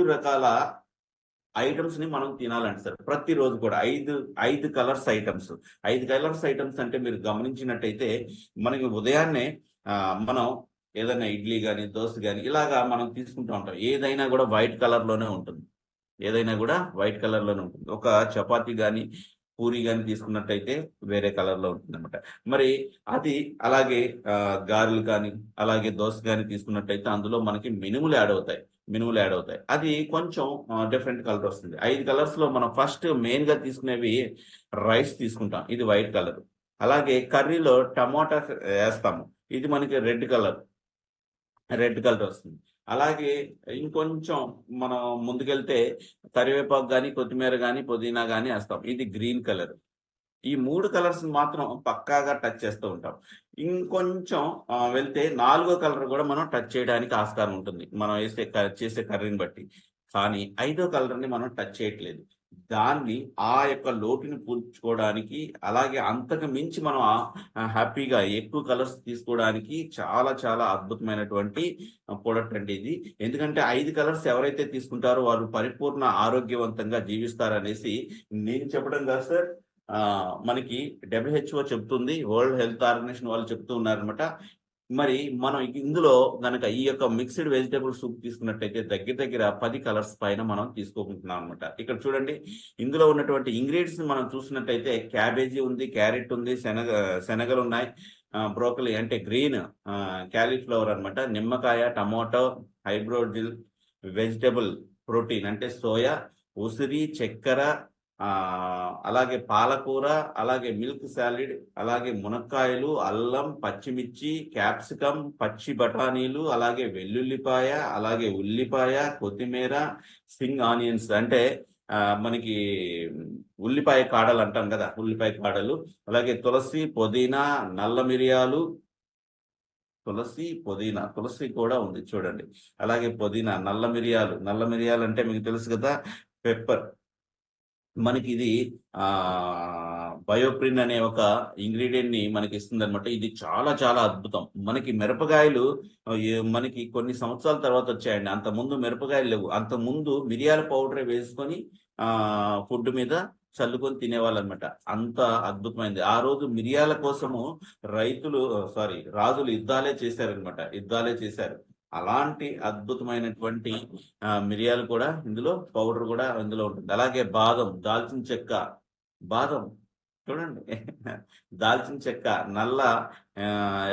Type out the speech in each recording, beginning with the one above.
ఐదు రకాల ఐటమ్స్ని మనం తినాలండి సార్. ప్రతిరోజు కూడా ఐదు ఐదు కలర్స్ ఐటమ్స్. ఐదు కలర్స్ ఐటమ్స్ అంటే మీరు గమనించినట్టయితే మనకి ఉదయాన్నే మనం ఏదైనా ఇడ్లీ కానీ దోశ కానీ ఇలాగా మనం తీసుకుంటూ ఉంటాం. ఏదైనా కూడా వైట్ కలర్లోనే ఉంటుంది. ఏదైనా కూడా వైట్ కలర్లోనే ఉంటుంది. ఒక చపాతీ కానీ పూరి కానీ తీసుకున్నట్టయితే వేరే కలర్లో ఉంటుంది అనమాట మరి అది అలాగే గారెలు కానీ అలాగే దోశ కానీ తీసుకున్నట్టయితే అందులో మనకి మినుములు యాడ్ అవుతాయి. మినుములు యాడ్ అవుతాయి. అది కొంచెం డిఫరెంట్ కలర్ వస్తుంది. ఐదు కలర్స్లో మనం ఫస్ట్ మెయిన్గా తీసుకునేవి రైస్ తీసుకుంటాం. ఇది వైట్ కలర్. అలాగే కర్రీలో టమాటా వేస్తాము. ఇది మనకి రెడ్ కలర్. రెడ్ కలర్ వస్తుంది. అలాగే ఇంకొంచెం మనం ముందుకెళ్తే కరివేపాకు కానీ కొత్తిమీర కానీ పుదీనా కానీ వేస్తాం. ఇది గ్రీన్ కలర్. ఈ మూడు కలర్స్ మాత్రం పక్కాగా టచ్ చేస్తూ ఉంటాం. ఇంకొంచెం వెళ్తే నాలుగో కలర్ కూడా మనం టచ్ చేయడానికి ఆస్కారం ఉంటుంది. మనం వేసే చేసే కర్రీని బట్టి. కానీ ఐదో కలర్ని మనం టచ్ చేయట్లేదు. దాన్ని ఆ యొక్క లోటుని పూడ్చుకోవడానికి అలాగే అంతకు మించి మనం హ్యాపీగా ఎక్కువ కలర్స్ తీసుకోవడానికి చాలా చాలా అద్భుతమైనటువంటి ప్రోడక్ట్ అండి ఇది. ఎందుకంటే ఐదు కలర్స్ ఎవరైతే తీసుకుంటారో వారు పరిపూర్ణ ఆరోగ్యవంతంగా జీవిస్తారనేసి నేను చెప్పడం కాదు సార్. మనకి డబ్ల్యూహెచ్ఓ చెప్తుంది వరల్డ్ హెల్త్ ఆర్గనైజేషన్ వాళ్ళు చెప్తూ ఉన్నారనమాట మరి మనం ఇందులో గనక ఈ యొక్క మిక్స్డ్ వెజిటేబుల్ సూప్ తీసుకున్నట్టయితే దగ్గర దగ్గర పది కలర్స్ పైన మనం తీసుకోకుంటున్నాం అనమాట ఇక్కడ చూడండి ఇందులో ఉన్నటువంటి ఇంగ్రీడియంట్స్ మనం చూసినట్టయితే క్యాబేజీ ఉంది క్యారెట్ ఉంది శనగ శనగలు ఉన్నాయి బ్రోకలీ అంటే గ్రీన్ క్యాలీఫ్లవర్ అన్నమాట నిమ్మకాయ టమాటో హైబ్రోజిల్ వెజిటేబుల్ ప్రోటీన్ అంటే సోయా ఉసిరి చక్కెర అలాగే పాలకూర అలాగే మిల్క్ సాలిడ్ అలాగే మునక్కాయలు అల్లం పచ్చిమిర్చి క్యాప్సికం పచ్చి బఠానీలు అలాగే వెల్లుల్లిపాయ అలాగే ఉల్లిపాయ కొత్తిమీర స్ప్రింగ్ ఆనియన్స్ అంటే మనకి ఉల్లిపాయ కాడలు అంటాం కదా ఉల్లిపాయ కాడలు. అలాగే తులసి పుదీనా నల్ల మిరియాలు. తులసి పుదీనా తులసి కూడా ఉంది చూడండి. అలాగే పుదీనా నల్ల మిరియాలు. నల్ల మిరియాలు అంటే మీకు తెలుసు కదా పెప్పర్. మనకి ఇది ఆ బయోప్రిన్ అనే ఒక ఇంగ్రీడియంట్ని మనకి ఇస్తుంది అనమాట ఇది చాలా చాలా అద్భుతం. మనకి మిరపకాయలు మనకి కొన్ని సంవత్సరాల తర్వాత వచ్చాయండి. అంత ముందు మిరపకాయలు లేవు. అంత ముందు మిరియాల పౌడర్ వేసుకొని ఆ ఫుడ్ మీద చల్లుకొని తినేవాళ్ళు అనమాట అంత అద్భుతమైంది. ఆ రోజు మిరియాల కోసము రైతులు సారీ రాజులు యుద్ధాలే చేశారనమాట యుద్ధాలే చేశారు. అలాంటి అద్భుతమైనటువంటి మిరియాలు కూడా ఇందులో పౌడర్ కూడా ఇందులో ఉంటుంది. అలాగే బాదం దాల్చిన చెక్క బాదం చూడండి. దాల్చిన చెక్క నల్ల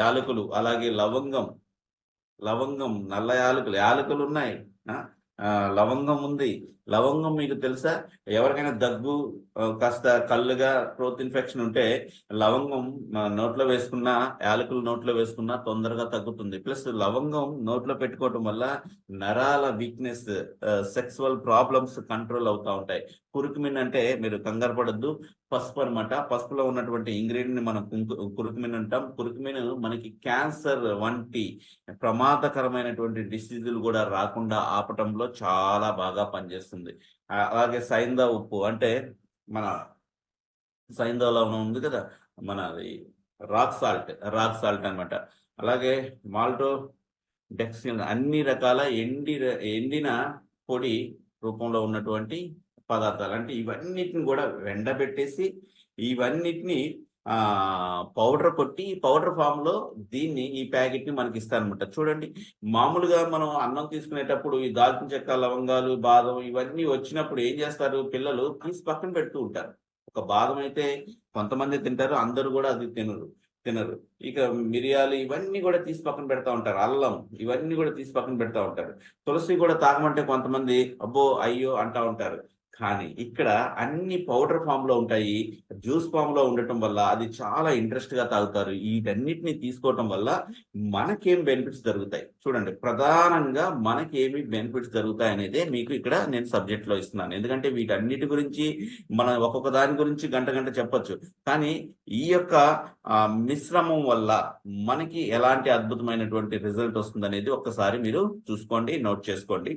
యాలకులు అలాగే లవంగం లవంగం నల్ల యాలకులు యాలకులు ఉన్నాయి. లవంగం ఉంది. లవంగం మీకు తెలుసా? ఎవరికైనా దగ్గు కాస్త కళ్ళుగా థ్రోత్ ఇన్ఫెక్షన్ ఉంటే లవంగం నోట్లో వేసుకున్నా యాలకులు నోట్లో వేసుకున్నా తొందరగా తగ్గుతుంది. ప్లస్ లవంగం నోట్లో పెట్టుకోవటం వల్ల నరాల వీక్నెస్ సెక్సువల్ ప్రాబ్లమ్స్ కంట్రోల్ అవుతా ఉంటాయి. కురుకుమిన్ అంటే మీరు కంగారు పడద్దు. పసుపు అనమాట పసుపులో ఉన్నటువంటి ఇంగ్రీడియంట్ని మనం కురుకుమిన్ అంటాం. కురుకుమిన్ మనకి క్యాన్సర్ వంటి ప్రమాదకరమైనటువంటి డిసీజులు కూడా రాకుండా ఆపటంలో చాలా బాగా పనిచేస్తుంది. వస్తుంది. అలాగే సైందా ఉప్పు అంటే మన సైందా లవణం ఉంది కదా మన రాక్ సాల్ట్ రాక్ సాల్ట్ అనమాట అలాగే మాల్టో డెక్సిన్ అన్ని రకాల ఎండి ఎండిన పొడి రూపంలో ఉన్నటువంటి పదార్థాలు. అంటే ఇవన్నిటిని కూడా ఎండబెట్టేసి ఇవన్నిటిని పౌడర్ కొట్టి ఈ పౌడర్ ఫామ్లో దీన్ని ఈ ప్యాకెట్ని మనకి ఇస్తారనమాట చూడండి మామూలుగా మనం అన్నం తీసుకునేటప్పుడు ఈ దాల్చిన చెక్క లవంగాలు బాదం ఇవన్నీ వచ్చినప్పుడు ఏం చేస్తారు? పిల్లలు తీసి పక్కన పెడుతూ ఉంటారు. ఒక బాదం అయితే కొంతమంది తింటారు అందరూ కూడా అది తినరు తినరు. ఇక మిరియాలు ఇవన్నీ కూడా తీసి పక్కన పెడతా ఉంటారు. అల్లం ఇవన్నీ కూడా తీసి పక్కన పెడతా ఉంటారు. తులసి కూడా తాగమంటే కొంతమంది అబ్బో అయ్యో అంటా ఉంటారు. కానీ ఇక్కడ అన్ని పౌడర్ ఫామ్లో ఉంటాయి జ్యూస్ ఫామ్లో ఉండటం వల్ల అది చాలా ఇంట్రెస్ట్గా తాగుతారు. వీటన్నిటిని తీసుకోవటం వల్ల మనకేం బెనిఫిట్స్ జరుగుతాయి చూడండి ప్రధానంగా మనకేమి బెనిఫిట్స్ జరుగుతాయి అనేది మీకు ఇక్కడ నేను సబ్జెక్ట్లో ఇస్తున్నాను. ఎందుకంటే వీటన్నిటి గురించి మనం ఒక్కొక్క దాని గురించి గంట గంట చెప్పొచ్చు. కానీ ఈ యొక్క మిశ్రమం వల్ల మనకి ఎలాంటి అద్భుతమైనటువంటి రిజల్ట్ వస్తుంది అనేది ఒక్కసారి మీరు చూసుకోండి నోట్ చేసుకోండి.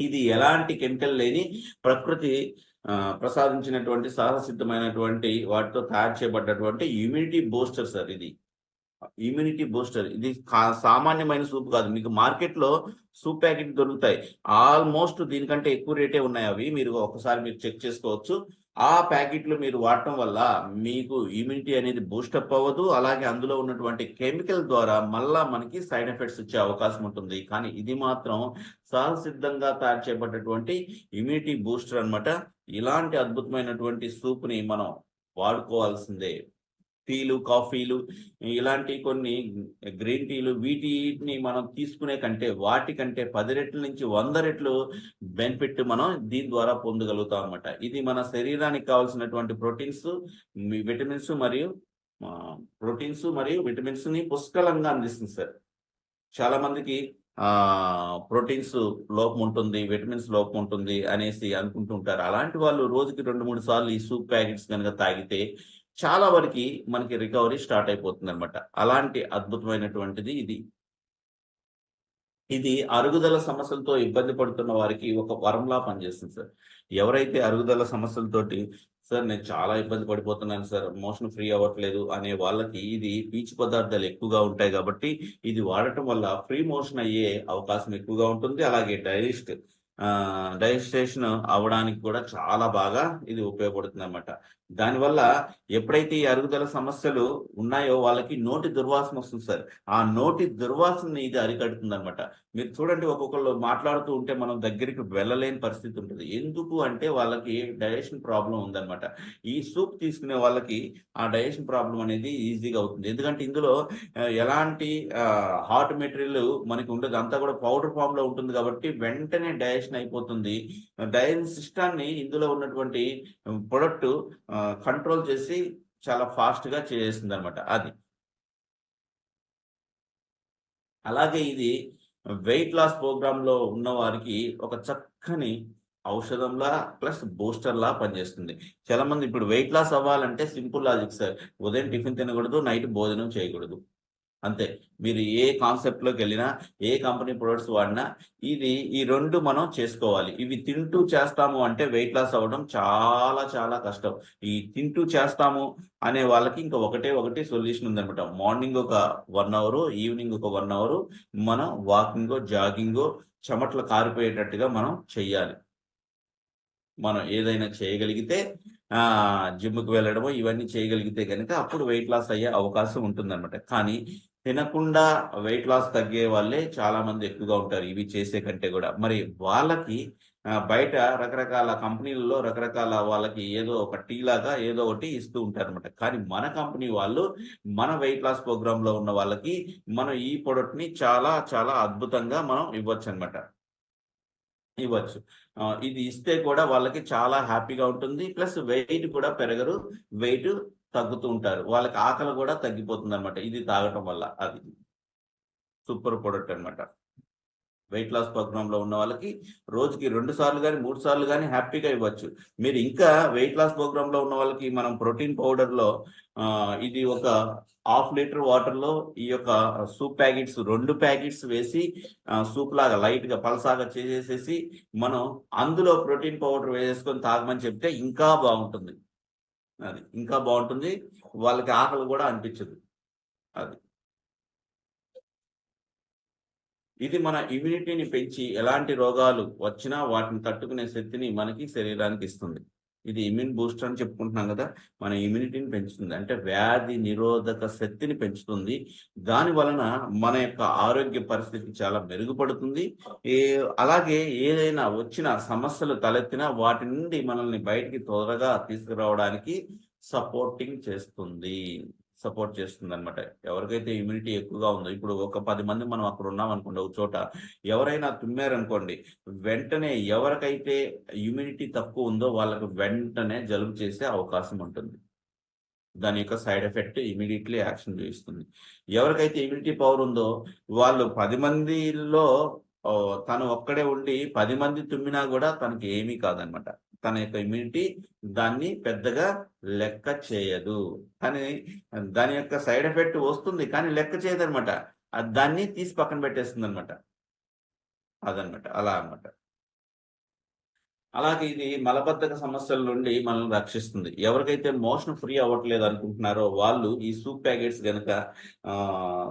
ఇది ఎలాంటి కెమికల్ లేని ప్రకృతి ప్రసాదించినటువంటి సహసిద్ధమైనటువంటి వాటితో తయారు చేయబడ్డటువంటి ఇమ్యూనిటీ బూస్టర్ సార్ ఇది. Immunity booster. ఇది కా- సామాన్యమైన సూప్ కాదు. మీకు మార్కెట్లో సూప్ ప్యాకెట్ దొరుకుతాయి. ఆల్మోస్ట్ దీనికంటే ఎక్కువ రేటే ఉన్నాయి అవి. మీరు ఒకసారి మీరు చెక్ చేసుకోవచ్చు. ఆ ప్యాకెట్లు మీరు వాడటం వల్ల మీకు ఇమ్యూనిటీ అనేది బూస్టప్ అవ్వదు. అలాగే అందులో ఉన్నటువంటి కెమికల్ ద్వారా మళ్ళా మనకి సైడ్ ఎఫెక్ట్స్ వచ్చే అవకాశం ఉంటుంది. కానీ ఇది మాత్రం సహసిద్ధంగా తయారు చేయబడ్డటువంటి ఇమ్యూనిటీ బూస్టర్ అన్నమాట. ఇలాంటి అద్భుతమైనటువంటి సూప్ని మనం వాడుకోవాల్సిందే. టీలు కాఫీలు ఇలాంటి కొన్ని గ్రీన్ టీలు వీటిని మనం తీసుకునే కంటే వాటికంటే పది రెట్ల నుంచి వంద రెట్లు బెనిఫిట్ మనం దీని ద్వారా పొందగలుగుతాం అనమాట ఇది మన శరీరానికి కావాల్సినటువంటి ప్రోటీన్స్ విటమిన్స్ మరియు ప్రోటీన్స్ మరియు విటమిన్స్ని పుష్కలంగా అందిస్తుంది సార్. చాలా మందికి ప్రోటీన్స్ లోపం ఉంటుంది విటమిన్స్ లోపం ఉంటుంది అనేసి అనుకుంటుంటారు. అలాంటి వాళ్ళు రోజుకి రెండు మూడు సార్లు ఈ సూప్ ప్యాకెట్స్ కనుక తాగితే చాలా వరకు మనకి రికవరీ స్టార్ట్ అయిపోతుంది అనమాట అలాంటి అద్భుతమైనటువంటిది ఇది. ఇది అరుగుదల సమస్యలతో ఇబ్బంది పడుతున్న వారికి ఒక వరంలా పనిచేస్తుంది సార్. ఎవరైతే అరుగుదల సమస్యలతోటి సార్ నేను చాలా ఇబ్బంది పడిపోతున్నాను సార్ మోషన్ ఫ్రీ అవ్వట్లేదు అనే వాళ్ళకి ఇది పీచు పదార్థాలు ఎక్కువగా ఉంటాయి కాబట్టి ఇది వాడటం వల్ల ఫ్రీ మోషన్ అయ్యే అవకాశం ఎక్కువగా ఉంటుంది. అలాగే డైజెస్ట్ డైజెస్టేషన్ అవ్వడానికి కూడా చాలా బాగా ఇది ఉపయోగపడుతుంది అనమాట దానివల్ల ఎప్పుడైతే ఈ అరుగుదల సమస్యలు ఉన్నాయో వాళ్ళకి నోటి దుర్వాసన వస్తుంది సార్. ఆ నోటి దుర్వాసనని ఇది అరికడుతుంది అనమాట మీరు చూడండి ఒక్కొక్కళ్ళు మాట్లాడుతూ ఉంటే మనం దగ్గరికి వెళ్ళలేని పరిస్థితి ఉంటుంది. ఎందుకు అంటే వాళ్ళకి డైజెషన్ ప్రాబ్లం ఉందన్నమాట. ఈ సూప్ తీసుకునే వాళ్ళకి ఆ డైజెషన్ ప్రాబ్లం అనేది ఈజీగా అవుతుంది. ఎందుకంటే ఇందులో ఎలాంటి హార్ట్ మెటీరియల్ మనకి ఉండదు. అంతా కూడా పౌడర్ ఫామ్లో ఉంటుంది కాబట్టి వెంటనే డైజెషన్ అయిపోతుంది. డైజెషన్ సిస్టాన్ని ఇందులో ఉన్నటువంటి ప్రొడక్ట్ కంట్రోల్ చేసి చాలా ఫాస్ట్గా చేస్తుంది అనమాట అది. అలాగే ఇది వెయిట్ లాస్ ప్రోగ్రామ్లో ఉన్న వారికి ఒక చక్కని ఔషధంలా ప్లస్ బూస్టర్ లా పనిచేస్తుంది. చాలా మంది ఇప్పుడు వెయిట్ లాస్ అవ్వాలంటే సింపుల్ లాజిక్ సార్. ఉదయం టిఫిన్ తినకూడదు నైట్ భోజనం చేయకూడదు. అంతే. మీరు ఏ కాన్సెప్ట్లోకి వెళ్ళినా ఏ కంపెనీ ప్రొడక్ట్స్ వాడినా ఇది ఈ రెండు మనం చేసుకోవాలి. ఇవి తింటూ చేస్తాము అంటే వెయిట్ లాస్ అవ్వడం చాలా చాలా కష్టం. ఈ తింటూ చేస్తాము అనే వాళ్ళకి ఇంకా ఒకటే ఒకటి సొల్యూషన్ ఉందనమాట మార్నింగ్ ఒక వన్ అవర్ ఈవినింగ్ ఒక వన్ అవర్ మనం వాకింగ్ జాగింగ్ చెమట్లు కారిపోయేటట్టుగా మనం చెయ్యాలి. మనం ఏదైనా చేయగలిగితే జిమ్కి వెళ్ళడము ఇవన్నీ చేయగలిగితే కనుక అప్పుడు వెయిట్ లాస్ అయ్యే అవకాశం ఉంటుందన్నమాట. కానీ తినకుండా వెయిట్ లాస్ తగ్గే వాళ్ళే చాలా మంది ఎక్కువగా ఉంటారు. ఇవి చేసే కంటే కూడా. మరి వాళ్ళకి బయట రకరకాల కంపెనీలలో రకరకాల వాళ్ళకి ఏదో ఒక టీ లాగా ఏదో ఒకటి ఇస్తూ ఉంటారు అనమాట కానీ మన కంపెనీ వాళ్ళు మన వెయిట్ లాస్ ప్రోగ్రామ్లో ఉన్న వాళ్ళకి మనం ఈ ప్రొడక్ట్ని చాలా చాలా అద్భుతంగా మనం ఇవ్వచ్చు. అనమాట ఇవ్వచ్చు ఇది ఇస్తే కూడా వాళ్ళకి చాలా హ్యాపీగా ఉంటుంది. ప్లస్ వెయిట్ కూడా పెరగరు. వెయిట్ తగ్గుతూ ఉంటారు. వాళ్ళకి ఆకలి కూడా తగ్గిపోతుంది అనమాట ఇది తాగటం వల్ల అది. సూపర్ ప్రొడక్ట్ అన్నమాట. వెయిట్ లాస్ ప్రోగ్రాంలో ఉన్న వాళ్ళకి రోజుకి రెండు సార్లు కానీ మూడు సార్లు కానీ హ్యాపీగా ఇవ్వచ్చు. మీరు ఇంకా వెయిట్ లాస్ ప్రోగ్రాంలో ఉన్న వాళ్ళకి మనం ప్రోటీన్ పౌడర్లో ఇది ఒక హాఫ్ లీటర్ వాటర్లో ఈ యొక్క సూప్ ప్యాకెట్స్ రెండు ప్యాకెట్స్ వేసి సూప్ లాగా లైట్గా పలసాగా చేసేసి మనం అందులో ప్రోటీన్ పౌడర్ వేసేసుకొని తాగమని చెప్తే ఇంకా బాగుంటుంది. అది ఇంకా బాగుంటుంది. వాళ్ళకి ఆకలి కూడా అనిపించదు. అది. ఇది మన ఇమ్యూనిటీని పెంచి ఎలాంటి రోగాలు వచ్చినా వాటిని తట్టుకునే శక్తిని మనకి శరీరానికి ఇస్తుంది. ఇది ఇమ్యూన్ బూస్టర్ అని చెప్పుకుంటున్నాం కదా మన ఇమ్యూనిటీని పెంచుతుంది. అంటే వ్యాధి నిరోధక శక్తిని పెంచుతుంది. దాని వలన మన యొక్క ఆరోగ్య పరిస్థితి చాలా మెరుగుపడుతుంది. ఏ అలాగే ఏదైనా వచ్చిన సమస్యలు తలెత్తినా వాటి నుండి మనల్ని బయటికి త్వరగా తీసుకురావడానికి సపోర్టింగ్ చేస్తుంది. సపోర్ట్ చేస్తుంది అనమాట ఎవరికైతే ఇమ్యూనిటీ ఎక్కువగా ఉందో ఇప్పుడు ఒక పది మంది మనం అక్కడ ఉన్నాం అనుకోండి ఒక చోట ఎవరైనా తుమ్మారనుకోండి వెంటనే ఎవరికైతే ఇమ్యూనిటీ తక్కువ ఉందో వాళ్ళకు వెంటనే జలుబు చేసే అవకాశం ఉంటుంది. దాని యొక్క సైడ్ ఎఫెక్ట్ ఇమీడియట్లీ యాక్షన్ చూపిస్తుంది ఎవరికైతే ఇమ్యూనిటీ పవర్ ఉందో వాళ్ళు పది మందిలో తను ఒక్కడే ఉండి పది మంది తుమ్మినా కూడా తనకి ఏమీ కాదనమాట తన యొక్క ఇమ్యూనిటీ దాన్ని పెద్దగా లెక్క చేయదు. కానీ దాని యొక్క సైడ్ ఎఫెక్ట్ వస్తుంది కానీ లెక్క చేయదు అనమాట దాన్ని తీసి పక్కన పెట్టేస్తుంది అనమాట అదనమాట అలా అన్నమాట. అలాగే ఇది మలబద్ధక సమస్యల నుండి మనల్ని రక్షిస్తుంది. ఎవరికైతే మోషన్ ఫ్రీ అవ్వట్లేదు అనుకుంటున్నారో వాళ్ళు ఈ సూప్ ప్యాకెట్స్ కనుక ఆ,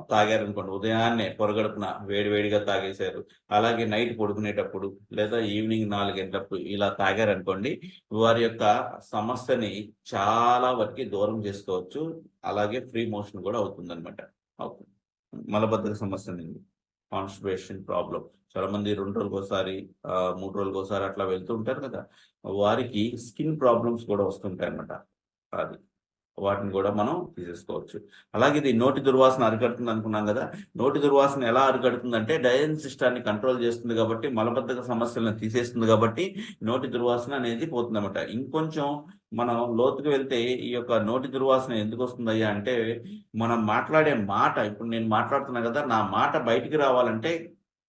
తాగారనుకోండి ఉదయాన్నే పొరగడుపున వేడివేడిగా తాగేశారు. అలాగే నైట్ పడుకునేటప్పుడు లేదా ఈవినింగ్ నాలుగేటప్పుడు ఇలా తాగారనుకోండి వారి యొక్క సమస్యని చాలా వరకు దూరం చేసుకోవచ్చు. అలాగే ఫ్రీ మోషన్ కూడా అవుతుంది అనమాట అవుతుంది. మలబద్ధక సమస్య నుండి. Constipation problem. చాలా మంది రెండు రోజులకు ఒకసారి మూడు రోజులకు ఒకసారి అట్లా వెళ్తూ ఉంటారు కదా. వారికి స్కిన్ ప్రాబ్లమ్స్ కూడా వస్తుంటాయి అన్నమాట అది. వాటిని కూడా మనం తీసేసుకోవచ్చు. అలాగే ఇది నోటి దుర్వాసన అరికడుతుంది అనుకున్నాం కదా నోటి దుర్వాసన ఎలా అరికడుతుందంటే డైజెషన్ సిస్టాన్ని కంట్రోల్ చేస్తుంది కాబట్టి మలబద్ధక సమస్యలను తీసేస్తుంది కాబట్టి నోటి దుర్వాసన అనేది పోతుంది అనమాట ఇంకొంచెం మనం లోతుకు వెళ్తే ఈ యొక్క నోటి దుర్వాసన ఎందుకు వస్తుందయ్యా అంటే మనం మాట్లాడే మాట ఇప్పుడు నేను మాట్లాడుతున్నా కదా నా మాట బయటికి రావాలంటే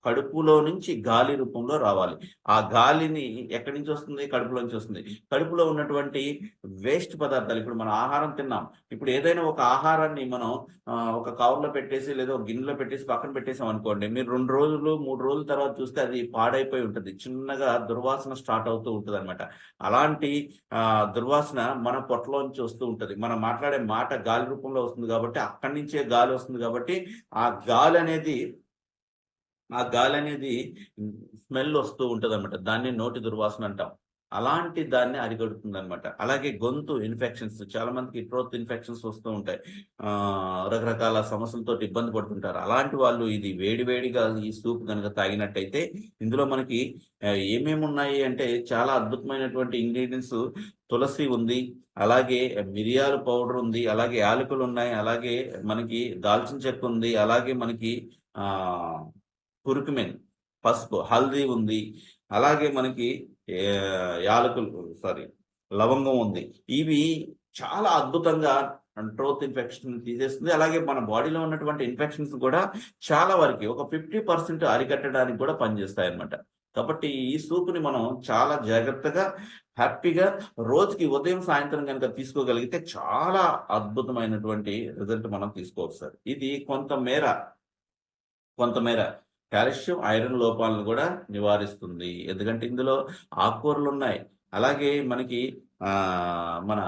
కడుపులో నుంచి గాలి రూపంలో రావాలి. ఆ గాలిని ఎక్కడి నుంచి వస్తుంది? కడుపులో నుంచి వస్తుంది. కడుపులో ఉన్నటువంటి వేస్ట్ పదార్థాలు ఇప్పుడు మనం ఆహారం తిన్నాం. ఇప్పుడు ఏదైనా ఒక ఆహారాన్ని మనం ఒక కవర్లో పెట్టేసి లేదా ఒక గిన్నెలో పెట్టేసి పక్కన పెట్టేసాం అనుకోండి మీరు రెండు రోజులు మూడు రోజుల తర్వాత చూస్తే అది పాడైపోయి ఉంటుంది. చిన్నగా దుర్వాసన స్టార్ట్ అవుతూ ఉంటుంది అనమాట అలాంటి దుర్వాసన మన పొట్టలోంచి వస్తూ ఉంటుంది. మనం మాట్లాడే మాట గాలి రూపంలో వస్తుంది కాబట్టి అక్కడి నుంచే గాలి వస్తుంది కాబట్టి ఆ గాలి అనేది ఆ గాలి అనేది స్మెల్ వస్తూ ఉంటుంది అనమాట దాన్ని నోటి దుర్వాసన అంటాం. అలాంటి దాన్ని అరిగడుతుంది అనమాట అలాగే గొంతు ఇన్ఫెక్షన్స్ చాలా మందికి ట్రోత్ ఇన్ఫెక్షన్స్ వస్తూ ఉంటాయి. రకరకాల సమస్యలతో ఇబ్బంది పడుతుంటారు. అలాంటి వాళ్ళు ఇది వేడివేడిగా ఈ సూప్ కనుక తాగినట్టయితే ఇందులో మనకి ఏమేమి ఉన్నాయి అంటే చాలా అద్భుతమైనటువంటి ఇంగ్రీడియంట్స్. తులసి ఉంది అలాగే మిరియాల పౌడర్ ఉంది అలాగే యాలకులు ఉన్నాయి అలాగే మనకి దాల్చిన చెక్క ఉంది అలాగే మనకి కురుకుమెన్ పసుపు హల్దీ ఉంది. అలాగే మనకి యాలకులు సారీ లవంగం ఉంది. ఇవి చాలా అద్భుతంగా ట్రోత్ ఇన్ఫెక్షన్ తీసేస్తుంది. అలాగే మన బాడీలో ఉన్నటువంటి ఇన్ఫెక్షన్స్ కూడా చాలా వరకు ఒక ఫిఫ్టీ పర్సెంట్ అరికట్టడానికి కూడా పనిచేస్తాయి అన్నమాట కాబట్టి ఈ సూప్ని మనం చాలా జాగ్రత్తగా హ్యాపీగా రోజుకి ఉదయం సాయంత్రం కనుక తీసుకోగలిగితే చాలా అద్భుతమైనటువంటి రిజల్ట్ మనం తీసుకోవచ్చు సార్. ఇది కొంతమేర కొంతమేర కాల్షియం ఐరన్ లోపాలను కూడా నివారిస్తుంది. ఎందుకంటే ఇందులో ఆకుకూరలు ఉన్నాయి. అలాగే మనకి మన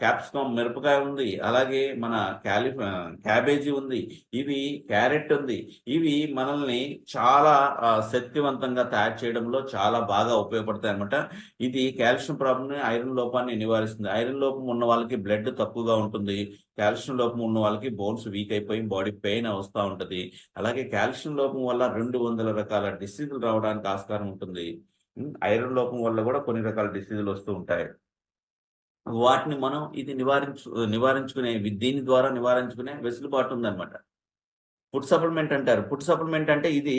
క్యాప్సికమ్ మిరపకాయ ఉంది అలాగే మన క్యాలి క్యాబేజీ ఉంది ఇవి క్యారెట్ ఉంది ఇవి మనల్ని చాలా శక్తివంతంగా తయారు చేయడంలో చాలా బాగా ఉపయోగపడతాయి అనమాట ఇది కాల్షియం ప్రాబ్లమ్ని ఐరన్ లోపాన్ని నివారిస్తుంది. ఐరన్ లోపం ఉన్న వాళ్ళకి బ్లడ్ తక్కువగా ఉంటుంది. కాల్షియం లోపం ఉన్న వాళ్ళకి బోన్స్ వీక్ అయిపోయి బాడీ పెయిన్ వస్తూ ఉంటుంది. అలాగే కాల్షియం లోపం వల్ల రెండు వందల రకాల డిసీజులు రావడానికి ఆస్కారం ఉంటుంది. ఐరన్ లోపం వల్ల కూడా కొన్ని రకాల డిసీజులు వస్తూ ఉంటాయి. వాటిని మనం ఇది నివారించు నివారించుకునే దీని ద్వారా నివారించుకునే వెసులుబాటు ఉందన్నమాట. ఫుడ్ సప్లిమెంట్ అంటారు. ఫుడ్ సప్లిమెంట్ అంటే ఇది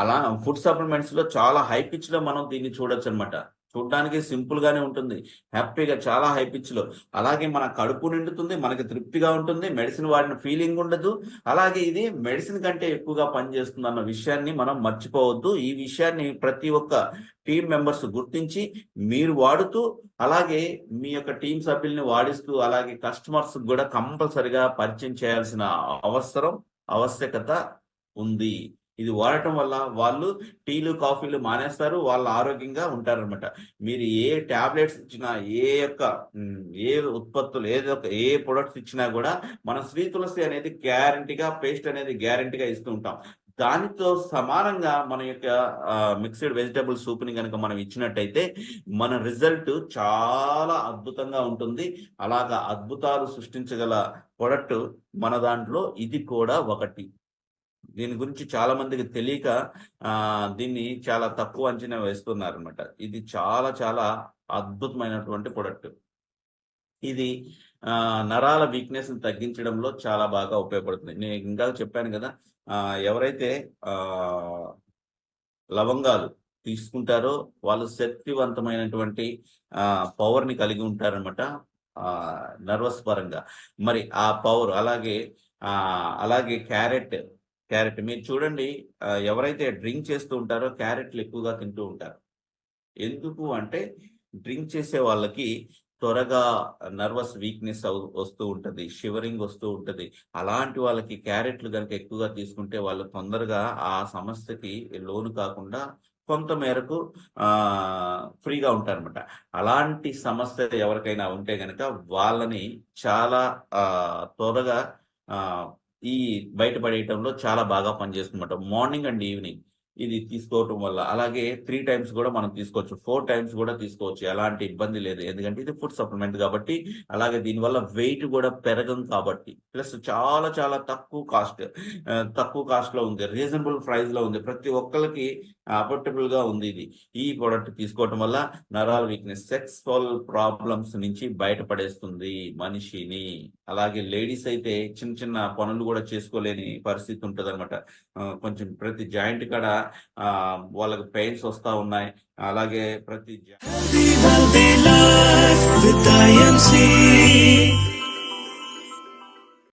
అలా ఫుడ్ సప్లిమెంట్స్లో చాలా హై పిచ్లో మనం దీన్ని చూడొచ్చు అనమాట చూడడానికి సింపుల్ గానే ఉంటుంది. హ్యాపీగా చాలా హై పిచ్లో. అలాగే మన కడుపు నిండుతుంది మనకి తృప్తిగా ఉంటుంది మెడిసిన్ వాడిన ఫీలింగ్ ఉండదు. అలాగే ఇది మెడిసిన్ కంటే ఎక్కువగా పనిచేస్తుంది అన్న విషయాన్ని మనం మర్చిపోవద్దు. ఈ విషయాన్ని ప్రతి ఒక్క టీం మెంబర్స్ గుర్తించి మీరు వాడుతూ అలాగే మీ యొక్క టీం సభ్యుల్ని వాడిస్తూ అలాగే కస్టమర్స్ కూడా కంపల్సరిగా పరిచయం చేయాల్సిన అవసరం ఆవశ్యకత ఉంది. ఇది వాడటం వల్ల వాళ్ళు టీలు కాఫీలు మానేస్తారు వాళ్ళు ఆరోగ్యంగా ఉంటారనమాట మీరు ఏ టాబ్లెట్స్ ఇచ్చినా ఏ యొక్క ఏ ఉత్పత్తులు ఏదో ఒక ఏ ప్రొడక్ట్స్ ఇచ్చినా కూడా మన శ్రీ తులసి అనేది గ్యారంటీగా పేస్ట్ అనేది గ్యారంటీగా ఇస్తూ ఉంటాం. దానితో సమానంగా మన యొక్క మిక్స్డ్ వెజిటబుల్ సూప్ని కనుక మనం ఇచ్చినట్టయితే మన రిజల్ట్ చాలా అద్భుతంగా ఉంటుంది. అలాగా అద్భుతాలు సృష్టించగల ప్రొడక్ట్ మన దాంట్లో ఇది కూడా ఒకటి. దీని గురించి చాలా మందికి తెలియక దీన్ని చాలా తక్కువ అంచనా వేస్తున్నారు అనమాట ఇది చాలా చాలా అద్భుతమైనటువంటి ప్రొడక్ట్. ఇది నరాల వీక్నెస్ని తగ్గించడంలో చాలా బాగా ఉపయోగపడుతుంది. నేను ఇంకా చెప్పాను కదా ఎవరైతే లవంగాలు తీసుకుంటారో వాళ్ళు శక్తివంతమైనటువంటి పవర్ని కలిగి ఉంటారనమాట నర్వస్ పరంగా. మరి ఆ పవర్ అలాగే అలాగే క్యారెట్ క్యారెట్. మీరు చూడండి ఎవరైతే డ్రింక్ చేస్తూ ఉంటారో క్యారెట్లు ఎక్కువగా తింటూ ఉంటారు. ఎందుకు అంటే డ్రింక్ చేసే వాళ్ళకి త్వరగా నర్వస్ వీక్నెస్ వస్తూ ఉంటుంది షివరింగ్ వస్తూ ఉంటుంది. అలాంటి వాళ్ళకి క్యారెట్లు కనుక ఎక్కువగా తీసుకుంటే వాళ్ళు తొందరగా ఆ సమస్యకి లోను కాకుండా కొంత మేరకు ఫ్రీగా ఉంటారన్నమాట. అలాంటి సమస్య ఎవరికైనా ఉంటే కనుక వాళ్ళని చాలా త్వరగా ఈ బయటపడేయటంలో చాలా బాగా పనిచేస్తుందన్నమాట. మార్నింగ్ అండ్ ఈవినింగ్ ఇది తీసుకోవటం వల్ల. అలాగే త్రీ టైమ్స్ కూడా మనం తీసుకోవచ్చు. ఫోర్ టైమ్స్ కూడా తీసుకోవచ్చు. ఎలాంటి ఇబ్బంది లేదు. ఎందుకంటే ఇది ఫుడ్ సప్లిమెంట్ కాబట్టి అలాగే దీనివల్ల వెయిట్ కూడా పెరగం కాబట్టి. ప్లస్ చాలా చాలా తక్కువ కాస్ట్ తక్కువ కాస్ట్లో ఉంది. రీజనబుల్ ప్రైస్లో ఉంది. ప్రతి ఒక్కరికి అఫోర్డబుల్గా ఉంది ఇది. ఈ ప్రోడక్ట్ తీసుకోవటం వల్ల నరాల వీక్నెస్ సెక్స్వల్ ప్రాబ్లమ్స్ నుంచి బయటపడేస్తుంది మనిషిని. అలాగే లేడీస్ అయితే చిన్న చిన్న పనులు కూడా చేసుకోలేని పరిస్థితి ఉంటుంది అనమాట కొంచెం ప్రతి జాయింట్ కాడ వాళ్ళకి పెయిన్స్ వస్తా ఉన్నాయి. అలాగే ప్రతి